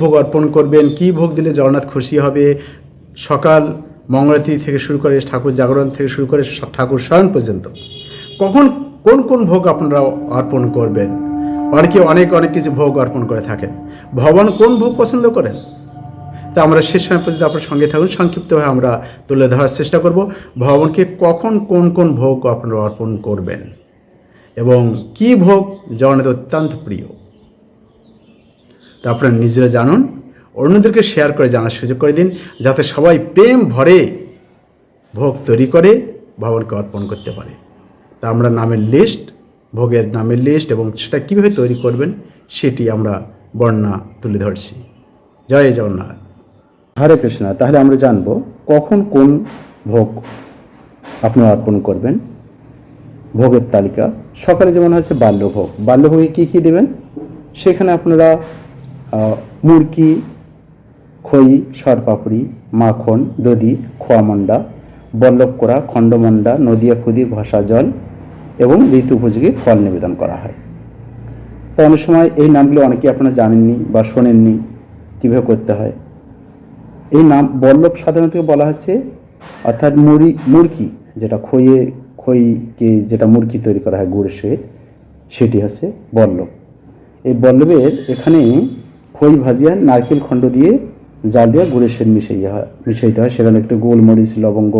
ভোগ অর্পণ করবেন, কি ভোগ দিলে জগন্নাথ খুশি হবে? সকাল মঙ্গলাতি থেকে শুরু করে ঠাকুর জাগরণ থেকে শুরু করে ঠাকুর শয়ন পর্যন্ত। কখন, কোন কোন ভোগ আপনারা অর্পণ করবেন? অনেকে অনেক অনেক কিছু ভোগ অর্পণ করে থাকেন। ভগবান কোন ভোগ পছন্দ করেন? তা আমরা শেষ সময় পর্যন্ত আপনার সঙ্গে থাকুন সংক্ষিপ্তভাবে আমরা তুলে ধরার চেষ্টা করব। ভগবানকে কখন, কোন কোন ভোগ আপনারা অর্পণ করবেন? এবং কি ভোগ জগন্নাথ অত্যন্ত প্রিয়? তা আপনারা নিজেরা জানুন, অন্যদেরকে শেয়ার করে জানার সুযোগ করে দিন, যাতে সবাই প্রেম ভরে ভোগ তৈরি করে, ভগবানকে অর্পণ করতে পারে। তা আমরা নামের লিস্ট ভোগের নামের লিস্ট এবং সেটা কীভাবে তৈরি করবেন, সেটি আমরা বর্ণনা তুলে ধরছি। জয় জগন্নাথ। হরে কৃষ্ণ, তাহলে আমরা জানব কখন কোন ভোগ আপনি অর্পণ করবেন? ভোগের তালিকা, সকালে যেমন হচ্ছে বাল্যভোগ। বাল্যভোগে কী কী দেবেন? সেখানে আপনারা মুরকি খই, সরপাপড়ি, মাখন, দধি, খোয়ামন্ডা, বল্লভকোড়া, খণ্ডমন্ডা নদিয়া খুদি ঘষা জল এবং ঋতু উপযোগী ফল নিবেদন করা হয়। তো অনেক সময় এই নামগুলো অনেকে আপনারা জানেননি বা শোনেননি, কীভাবে করতে হয়? এই নাম বল্লভ সাধারণত বলা হচ্ছে, অর্থাৎ মুড়ি মুরকি যেটা খইয়ে, খইকে যেটা মুরকি তৈরি করা হয় গুড়ের সহিত, সেটি হচ্ছে বল্লভ। এই বল্লভের এখানে খই ভাজিয়া নারকেল খণ্ড দিয়ে জাল দিয়ে গুড়ের সহিত মিশাইয়া হয়, মিশাইতে হয়। সেখানে একটু গোলমরিচ, লবঙ্গ,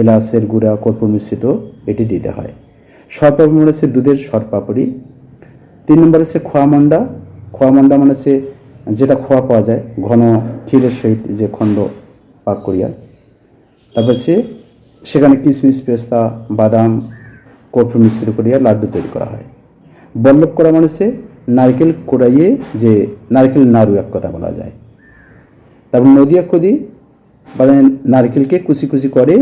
এলাচের গুঁড়া, কর্পূর মিশ্রিত এটি দিতে হয়। সরপাপড়ি মানে হচ্ছে দুধের সরপাপড়ি তিন নম্বর হচ্ছে খোয়া মন্ডা। খোয়া মন্ডা মানে হচ্ছে যেটা খোয়া পাওয়া যায়, ঘন ক্ষীরের সহিত যে খণ্ড পাক করিয়া। তারপর সে সেখানে কিশমিশ পেস্তা, বাদাম, কর্পূর মিশ্রিত করিয়া লাড্ডু তৈরি করা হয়। বল্লভ করা মানে হচ্ছে নারকেল কোড়াইয়ে যে নারকেল নাড়ু এক কথা বলা যায়। তারপর নদিয়া খদি মানে নারকেলকে কুচি কুচি করে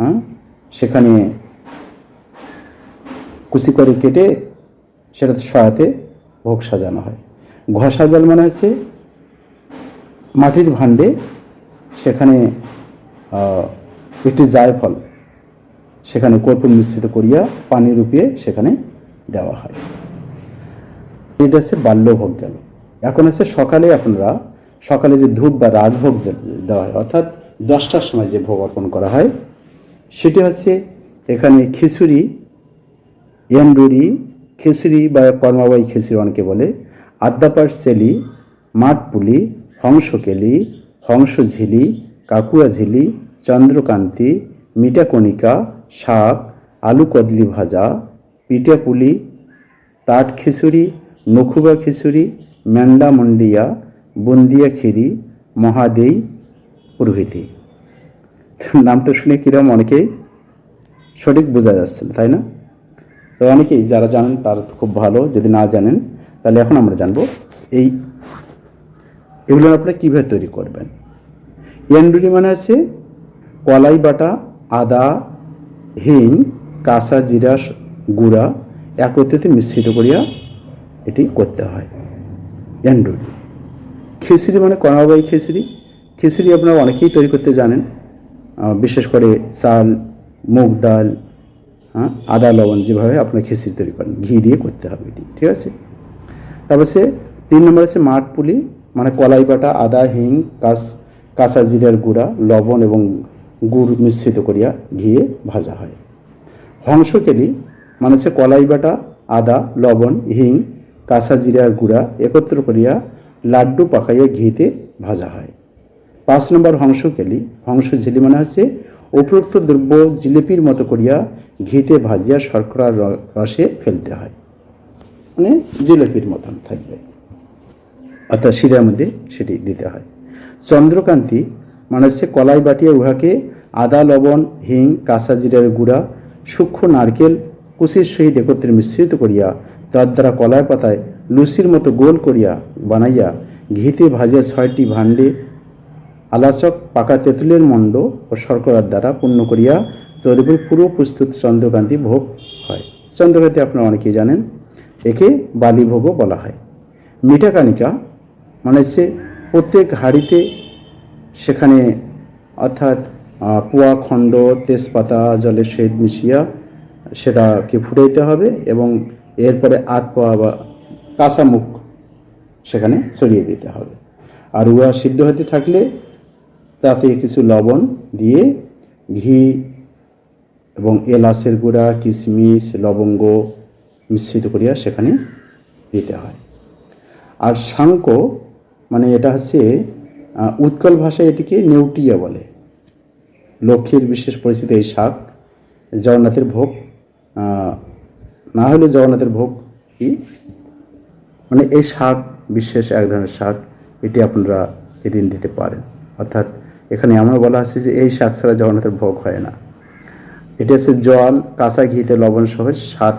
হ্যাঁ সেখানে কুচি করে কেটে সেটা সহায়তে ভোগ সাজানো হয়। ঘষা জল মানে হচ্ছে মাটির ভাণ্ডে, সেখানে একটি জায়ফল, সেখানে কর্পূর মিশ্রিত করিয়া পানি রূপিয়ে সেখানে দেওয়া হয়। এটা হচ্ছে বাল্যভোগ গেল। এখন হচ্ছে সকালে আপনারা, সকালে যে ধূপ বা রাজভোগ দেওয়া হয়, অর্থাৎ দশটার সময় যে ভোগ অর্পণ করা হয়, সেটি হচ্ছে এখানে খিচুড়ি এন্ডুরি খিচুড়ি বা কর্মাবাই খিচুড়ি অনেকে বলে, আদ্যাপার চেলি মাঠপুলি, হংসকেলি, হংসঝিলি কাকুয়া ঝিলি চন্দ্রকান্তি মিটাকণিকা শাক আলু কদলি ভাজা, পিঠাপুলি তাট খিচুড়ি নখুবা খিচুড়ি, ম্যান্ডা মন্ডিয়া, বুন্দিয়া খিরি মহাদেই প্রভৃতি নামটা শুনে কিরম অনেকেই সঠিক বোঝা যাচ্ছে, তাই না? তো অনেকেই যারা জানেন তারা খুব ভালো, যদি না জানেন, তাহলে এখন আমরা জানব এই এগুলো আপনারা কীভাবে তৈরি করবেন। এন্ডুরি মানে হচ্ছে কলাই বাটা, আদা, হিং, কাঁচা জিরা গুঁড়া একত্রিত মিশ্রিত করিয়া এটি করতে হয়। এন্ডুরি খিচুড়ি মানে কর্মাবাই খিচুড়ি। খিচুড়ি আপনারা অনেকেই তৈরি করতে জানেন। বিশেষ করে চাল, মুগ ডাল হ্যাঁ আদা, লবণ যেভাবে আপনার খিচুড়ি তৈরি করেন। ঘি দিয়ে করতে হবে এটি, ঠিক আছে? তারপর সে তিন নম্বর আছে মাঠ পুলি মানে কলাই বাটা, আদা, হিং কাঁচ কাঁচা জিরার গুঁড়া, লবণ এবং গুড় মিশ্রিত করিয়া ঘিয়ে ভাজা হয়। হংসকেলি মানে হচ্ছে কলাই বাটা, আদা, লবণ, হিং কাঁচা জিরার গুঁড়া একত্র করিয়া লাড্ডু পাকাইয়া ঘিতে ভাজা হয়। পাঁচ নম্বর হংসকেলি হংস ঝিলি মানে হচ্ছে উপরোক্ত দ্রব্য জিলিপির মতো করিয়া ঘিতে ভাজিয়া শর্করার রসে ফেলতে হয়। মানে জিলিপির মতন থাকবে। অর্থাৎ শিরার মধ্যে সেটি দিতে হয়। চন্দ্রকান্তি মানে হচ্ছে কলাই বাটিয়া উহাকে আদা, লবণ, হিং, কাঁচা জিরার গুঁড়া, সূক্ষ্ম নারকেল কুচির সহিত একত্রে মিশ্রিত করিয়া তদ্বারা কলাই পাতায় লুচির মতো গোল করিয়া বানাইয়া ঘিতে ভাজিয়া ছয়টি ভাণ্ডে, আলাচক, পাকা তেঁতুলের মণ্ড ও শর্করার দ্বারা পূর্ণ করিয়া তদুপরি পুরো প্রস্তুত চন্দ্রকান্তি ভোগ হয়। চন্দ্রকান্তি আপনারা অনেকেই জানেন, একে বালিভোগও বলা হয়। মিঠা কানিকা মানে হচ্ছে প্রত্যেক হাঁড়িতে সেখানে অর্থাৎ পোয়া, খণ্ড, তেজপাতা, জলের সহিত মিশিয়া সেটাকে ফুটাইতে হবে এবং এরপরে আধ বা কাঁচা মুখ সেখানে ছড়িয়ে দিতে হবে। আর উহা সিদ্ধ হতে থাকলে তাতে কিছু লবণ দিয়ে ঘি এবং এলাচের গুঁড়া, কিশমিশ, লবঙ্গ মিশ্রিত করিয়া সেখানে দিতে হয়। আর শাঙ্ক মানে এটা হচ্ছে উৎকল ভাষায় এটিকে নেউটিয়া বলে। লক্ষ্মীর বিশেষ পরিচিত এই শাক, জগন্নাথের ভোগ না হলে জগন্নাথের ভোগ কি? মানে এই শাক, বিশেষ এক ধরনের শাক, এটি আপনারা এদিন দিতে পারেন। অর্থাৎ এখানে এমন বলা আছে যে এই শাক ছাড়া জগন্নাথের ভোগ হয় না। এটি হচ্ছে জল, কাঁচা ঘিতে লবণ সহ শাক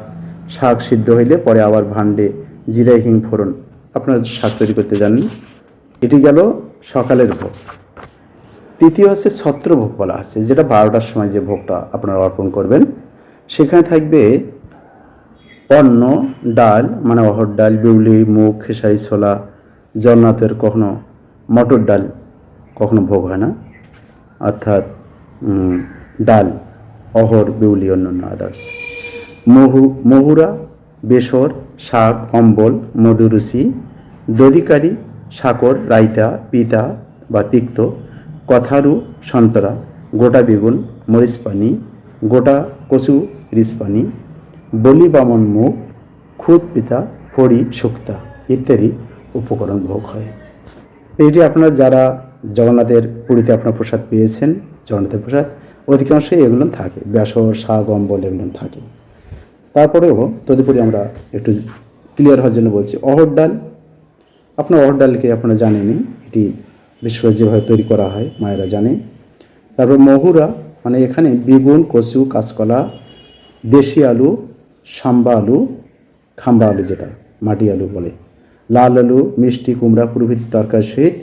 শাক সিদ্ধ হইলে পরে আবার ভান্ডে জিরাই হিং, ফোড়ন আপনারা শাক তৈরি করতে জানেন। এটি গেল সকালের ভোগ। তৃতীয় হচ্ছে ছত্রভোগ বলা আছে, যেটা বারোটার সময় যে ভোগটা আপনারা অর্পণ করবেন, সেখানে থাকবে অন্ন, ডাল মানে অহর ডাল, বিউলি, মুগ, খেসারি, ছোলা, জগন্নাথের কখনো মটর ডাল কখনো ভোগ হয় না। অর্থাৎ ডাল, অহর, বিউলি, অন্যান্য আদার্স মহু, মহুরা, বেসর, শাক, অম্বল, মধুরুচি, দধিকারি, সাকর রায়তা পিতা বা তিক্ত, কথারু, সন্তরা, গোটা বেগুন, মরিচ পানি, গোটা কচু রিস পানি বলি বামন মুখ, খুদ পিতা ফড়ি শুক্তা ইত্যাদি উপকরণ ভোগ হয়। এইটি আপনারা যারা জগন্নাথের পুরীতে আপনার প্রসাদ পেয়েছেন, জগন্নাথের প্রসাদ, অধিকাংশই এগুলো থাকে শাক, অম্বল এগুলো থাকে। তারপরেও তদুপরি আমরা একটু ক্লিয়ার হওয়ার জন্য বলছি, অহর ডাল। আপনার অহর ডালকে আপনারা জানেনই এটি করে যেভাবে তৈরি করা হয়, মায়েরা জানে। তারপর মহুরা মানে এখানে বেগুন, কচু, কাঁচকলা, দেশি আলু সাম্বা আলু খাম্বা আলু যেটা, মাটি আলু বলে। লাল আলু, মিষ্টি, কুমড়া, প্রভৃতি তরকারি সহিত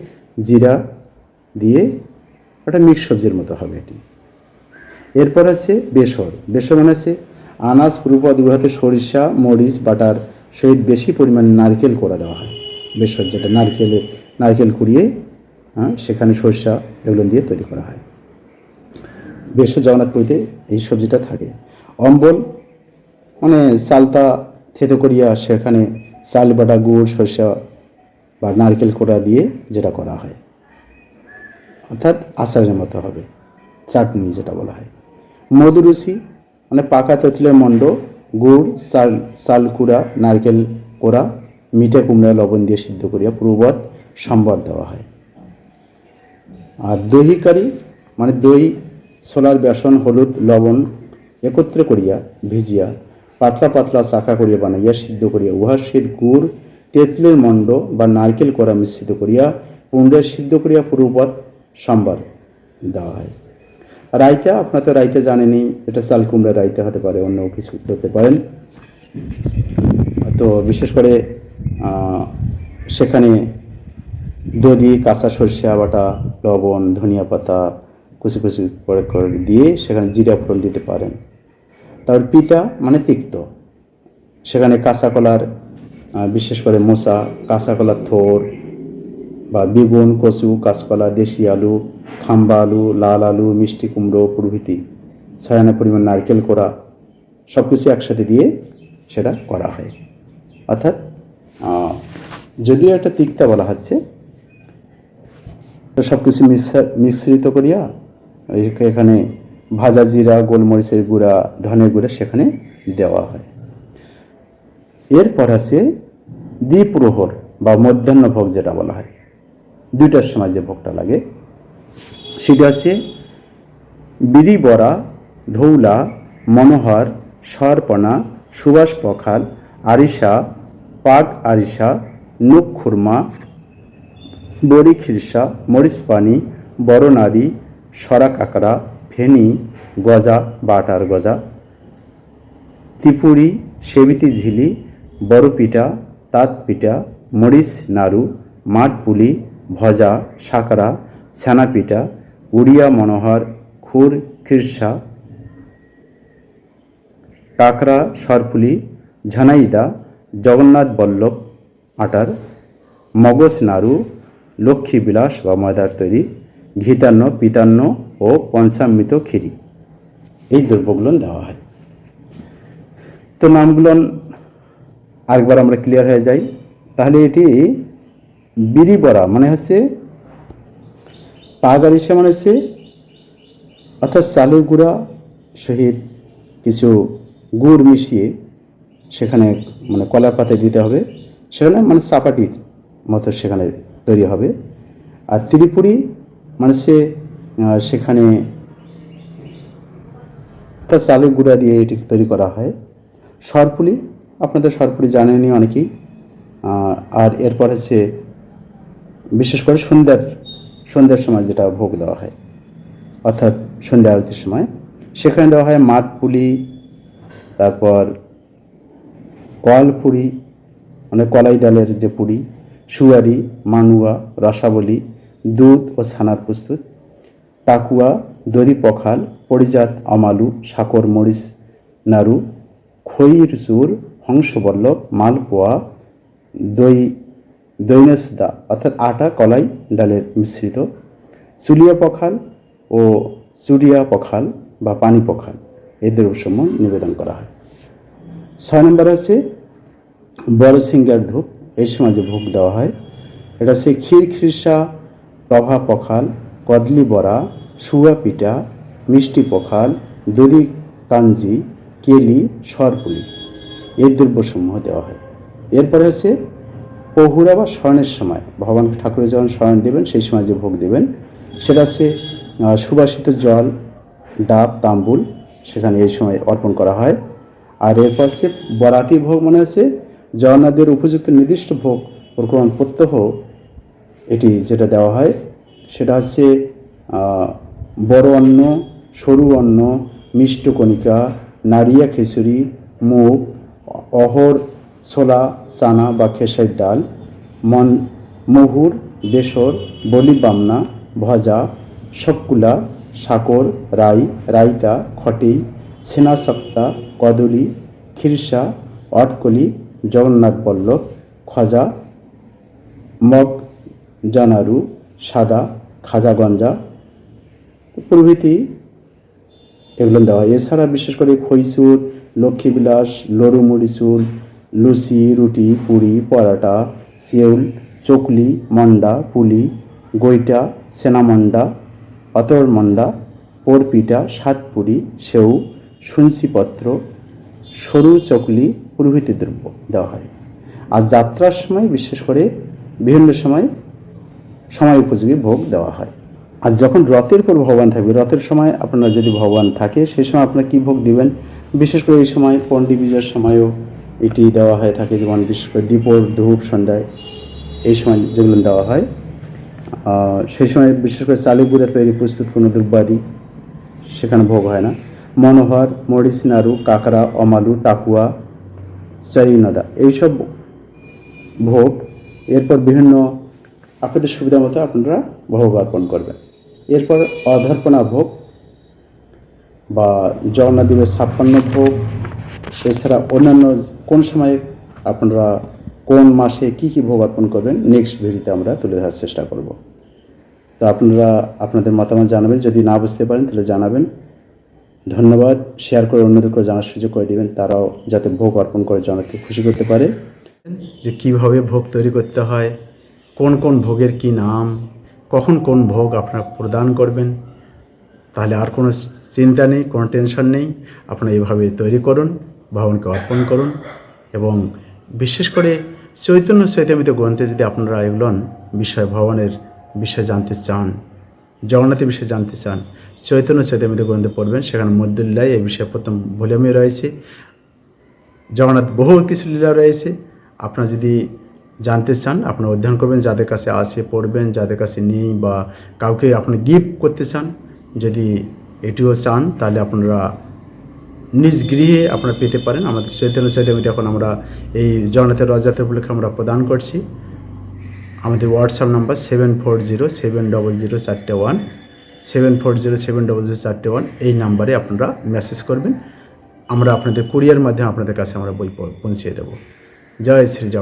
জিরা দিয়ে একটা মিক্স সবজির মতো হবে এটি। এরপর আছে বেসর। বেসর মানে হচ্ছে আনাজ পূর্বপদ উহাতে সরিষা, মরিচ, বাটার সহিত বেশি পরিমাণে নারকেল করা দেওয়া হয়। বেসর যেটা, নারকেলে, নারকেল কুড়িয়ে হ্যাঁ সেখানে সরিষা এগুলো দিয়ে তৈরি করা হয়। বেসর জগন্নাথ পুরীতে এই সবজিটা থাকে। অম্বল মানে চালতা থেতো করিয়া সেখানে চাল বাটা গুড় সরিষা বা নারকেল কোড়া দিয়ে যেটা করা হয়। অর্থাৎ আচারের মতো হবে, চাটনি যেটা বলা হয়। মধুরুচি মানে পাকা তেঁতুলের মণ্ড, গুড় চাল চাল কুড়া, নারকেল কোড়া, মিঠে কুমড়া, লবণ দিয়ে সিদ্ধ করিয়া পূর্বত সম্বাদ দেওয়া হয়। আর দহি কারি মানে দই, ছোলার বেসন, হলুদ, লবণ একত্রে করিয়া ভিজিয়া পাতলা পাতলা চাকা করিয়া বানাইয়া সিদ্ধ করিয়া উহার সহিত গুড়, তেঁতুলের মণ্ড বা নারকেল করা মিশ্রিত করিয়া পুণ্ডে সিদ্ধ করিয়া পূর্বপদ সম্বার দেওয়া হয়। রায়তা আপনার তো রায়তা জানেনই, এটা চাল কুমড়া রায়তা হতে পারে, অন্য কিছু হতে পারেন। তো বিশেষ করে সেখানে দধি, কাঁচা সরষে বাটা লবণ, ধনিয়া পাতা, কুচি কুচি করে করে দিয়ে সেখানে জিরা ফোড়ন দিতে পারেন। তারপর পিতা মানে তিক্ত। সেখানে কাঁচাকলার বিশেষ করে মোচা কাঁচা কলার থোর বা বেগুন কচু, কাঁচকলা, দেশি আলু, খাম্বা আলু, লাল আলু, মিষ্টি কুমড়ো প্রভৃতি, ছয়ানা পরিমাণ নারকেল করা সব কিছু একসাথে দিয়ে সেটা করা হয়। অর্থাৎ যদিও একটা তিক্তা বলা হচ্ছে, তো সব কিছু মিশ্রিত করিয়া এখানে ভাজা জিরা, গোলমরিচের গুঁড়া, ধনের গুঁড়া সেখানে দেওয়া হয়। এরপর আছে দ্বিপ্রহর বা মধ্যাহ্ন ভোগ যেটা বলা হয়। দুইটার সময় যে ভোগটা লাগে, সেটা হচ্ছে বিড়ি বড়া, ধৌলা, মনোহর, সরপনা, সুভাষ পখাল, আরিসা পাক আরিসা, নুক খুরমা, বড়ি খিরসা, মরিচ পানি, বড় নারী সরা কাঁকড়া ফেনি গজা, বাটার গজা, ত্রিপুরি, সেবিতি ঝিলি বড় পিঠা তাঁত পিঠা মরিচ, নাড়ু মাঠ পুলি ভজা সাকরা ছানা পিঠা উড়িয়া মনোহর, খুর, খিরসা, কাকড়া, সরপুলি, ঝানাইদা, জগন্নাথ বল্লভ, আটার, মগজ নাড়ু লক্ষ্মী বিলাস বা ময়দার তৈরি ঘিতান্ন, পিতান্ন ও পঞ্চামৃত ক্ষীরি। এই দ্রব্যগুলো দেওয়া হয়। তো নামগুলো আরেকবার আমরা ক্লিয়ার হয়ে যাই। তাহলে এটি বিড়ি বড়া মানে হচ্ছে পা গারিসা মানে হচ্ছে অর্থাৎ চালের গুঁড়া সহিত কিছু গুড় মিশিয়ে সেখানে মানে কলার পাতায় দিতে হবে। সেখানে মানে চাপাটির মতো সেখানে তৈরি হবে। আর ত্রিপুরি মানে সে সেখানে তার চালের গুঁড়া দিয়ে এটি তৈরি করা হয়। সরপুলি, আপনাদের সরপুলি জানেনই অনেকেই। আর এরপর হচ্ছে বিশেষ করে সন্ধ্যার সন্ধ্যার সময় যেটা ভোগ দেওয়া হয়, অর্থাৎ সন্ধ্যা আরতির সময়। সেখানে দেওয়া হয় মাঠ পুলি, তারপর কল পুরি মানে কলাই ডালের যে পুরি, সুয়ারি, মানুয়া, রসাবলি দুধ ও ছানার প্রস্তুত। টাকুয়া দড়ি পখাল, পরিজাত আমালু সাকর মরিচ, নাড়ু খইর চুর, হংসবল্লভ, মালপোয়া, দই দৈনসদা অর্থাৎ আটা, কলাই ডালের মিশ্রিত, চুলিয়া পখাল ও চুরিয়া পখাল বা পানি পখাল, এদের দ্রব্যসমূহ নিবেদন করা হয়। ছয় নম্বর হচ্ছে বড় সিঙ্গার ধূপ। এই সময় যে ভোগ দেওয়া হয়, এটা হচ্ছে ক্ষীর খিরসা প্রভা পখাল, কদলি বড়া শুয়া পিঠা, মিষ্টি পখাল, দধি কাঞ্জি, কেলি, সরপুলি এই দ্রব্যসমূহ দেওয়া হয়। এরপরে হচ্ছে পহুরা বা শয়নের সময়। ভগবান ঠাকুরের যখন শয়ন দেবেন, সেই সময় যে ভোগ দেবেন, সেটা হচ্ছে সুবাসিত জল, ডাব, তাম্বুল, সেখানে এই সময় অর্পণ করা হয়। আর এরপর হচ্ছে বরাতি ভোগ মনে হচ্ছে, জগন্নাথদের উপযুক্ত নির্দিষ্ট ভোগ প্রকরণ প্রত্যহ এটি যেটা দেওয়া হয়, সেটা হচ্ছে বড় অন্ন, সরু অন্ন, মিষ্ট কণিকা নারিয়া খিচুড়ি, মুগ, অহর, ছোলা, চানা বা খেসারির ডাল, মন, মহুর, বেসর, বলি বামনা, ভজা শকুলা সাকর, রাই, রাইতা খটেই সেনা সপ্তা কদলি, খিরসা, অটকলি, জগন্নাথ বল্লভ খজা, মগ জানারু, সাদা খাজাগঞ্জা প্রভৃতি এগুলো দেওয়া হয়। এছাড়া বিশেষ করে খইচুর, লক্ষ্মীবিলাস, লড়ু মুড়ি চুল লুচি, রুটি, পুরি, পরাটা, সেউল, চকলি, মন্ডা, পুলি, গৈটা, সেনামন্ডা অতর মন্ডা পোরপিঠা, সাতপুরি, সেউ সুনসিপত্র সরু চকলি প্রভৃতি দ্রব্য দেওয়া হয়। আর যাত্রার সময় বিশেষ করে বিভিন্ন সময় সময় উপযোগী ভোগ দেওয়া হয়। আর যখন রথের পর ভগবান থাকবে, রথের সময় আপনার যদি ভগবান থাকে, সেই সময় আপনার কী ভোগ দিবেন? বিশেষ করে এই সময় পণ্ডি বিজয়ের সময়ও এটি দেওয়া হয়ে থাকে, যেমন বিশেষ করে দীপর ধূপ সন্ধ্যায় এই সময় যেগুলো দেওয়া হয়। সেই সময় বিশেষ করে চালি গুঁড়ে তৈরি প্রস্তুত কোনো দ্রব্যাদি সেখানে ভোগ হয় না। মনোহর, মরিচ নাড়ু, কাঁকড়া, অমালু, টাকুয়া চারিনদা এইসব ভোগ, এরপর বিভিন্ন আপনাদের সুবিধা মতো আপনারা ভোগ অর্পণ করবেন। এরপর অধর্পণা ভোগ বা জগন্নাথ দেবের ছাপ্পান্ন ভোগ, এছাড়া অন্যান্য কোন সময়ে আপনারা কোন মাসে কি কি ভোগ অর্পণ করবেন নেক্সট ভিডিওতে আমরা তুলে ধরার চেষ্টা করব। তো আপনারা আপনাদের মতামত জানাবেন, যদি না বুঝতে পারেন তাহলে জানাবেন। ধন্যবাদ। শেয়ার করে অন্যদেরকে জানার সুযোগ করে দেবেন, তারাও যাতে ভোগ অর্পণ করে জগন্নাথকে খুশি করতে পারে। যে কীভাবে ভোগ তৈরি করতে হয় কোন কোন ভোগের কি নাম, কখন কোন ভোগ আপনারা প্রদান করবেন, তাহলে আর কোনো চিন্তা নেই, কোনো টেনশন নেই, আপনারা এইভাবে তৈরি করুন, ভগবানকে অর্পণ করুন এবং বিশেষ করে চৈতন্য চৈতামিত গ্রন্থে যদি আপনারা এগুলো বিষয় ভগবানের বিষয়ে জানতে চান, জগন্নাথের বিষয়ে জানতে চান, চৈতন্য চৈতামিত গ্রন্থে পড়বেন, সেখানে মধ্যুল্লায় এই বিষয়ে প্রথম ভলিউমে রয়েছে। জগন্নাথ বহু কিছু লীলা রয়েছে, আপনারা যদি জানতে চান, আপনারা অধ্যয়ন করবেন, যাদের কাছে আছে পড়বেন, যাদের কাছে নেই বা কাউকে আপনি গিফট করতে চান, যদি এটিও চান, তাহলে আপনারা নিজ গৃহে আপনারা পেতে পারেন। আমাদের চৈতন্য চৈতন্যতে এখন আমরা এই জগন্নাথের রথযাত্রা উপলক্ষে আমরা প্রদান করছি। আমাদের WhatsApp number seven four zero seven double zero চারটে one seven four zero seven double zero চারটে ওয়ান এই নাম্বারে আপনারা মেসেজ করবেন। আমরা আপনাদের কুরিয়ার মাধ্যমে আপনাদের কাছে আমরা বই পৌ- পৌঁছে দেবো। জয় শ্রী জগন্নাথ।